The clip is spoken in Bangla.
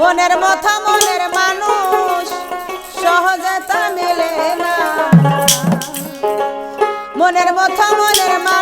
মনের মতো মনের মানুষ সহজতা মিলে মেলে না। মনের মতো মনের মানুষ